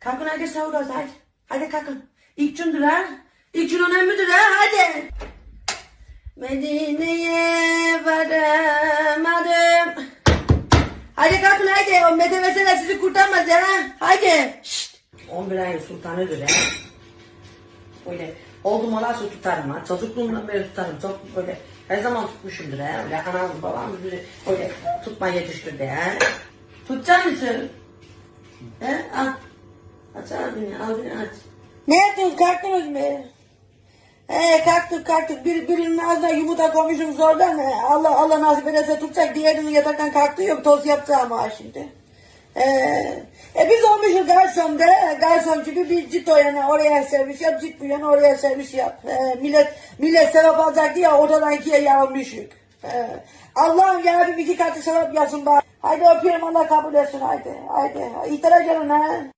Kalkın hadi sahur oldu hadi. Hadi kalkın. İlk gündür ha. İlk gün önemlidir ha hadi. Medine'ye varamadım. Hadi kalkın hadi. O medevesine sizi kurtarmaz ya. Hadi. Şşt. 11 ayın sultanıdır ha. Böyle oldum olası tutarım ha. Çocukluğumdan beri tutarım. Çok böyle her zaman tutmuşumdur ha. Öyle anam babam böyle, böyle tutma yetiştirdi ha. Tutacak mısın? He? Al. Abini, abini aç. Ne yaptınız? Kalktınız mı? He kalktık kalktık. Bir, birinin ağzına yumurta koymuşum zordan. He, Allah Allah nasip ederse tutacak. Diğerinin yataktan kalktığı yok. Toz yapacağım ha şimdi. Ee, e biz olmuşuz garsonda. Garson gibi bir cit o yana oraya servis yap. Cit bu yana oraya servis yap. Ee, millet millet sevap alacak diye ortadan ikiye yarılmışık. Ee, Allah'ım ya Rabbim iki katı sevap yazsın bari. Haydi öpüyorum Allah kabul etsin haydi. Haydi. İhtira gelin ha.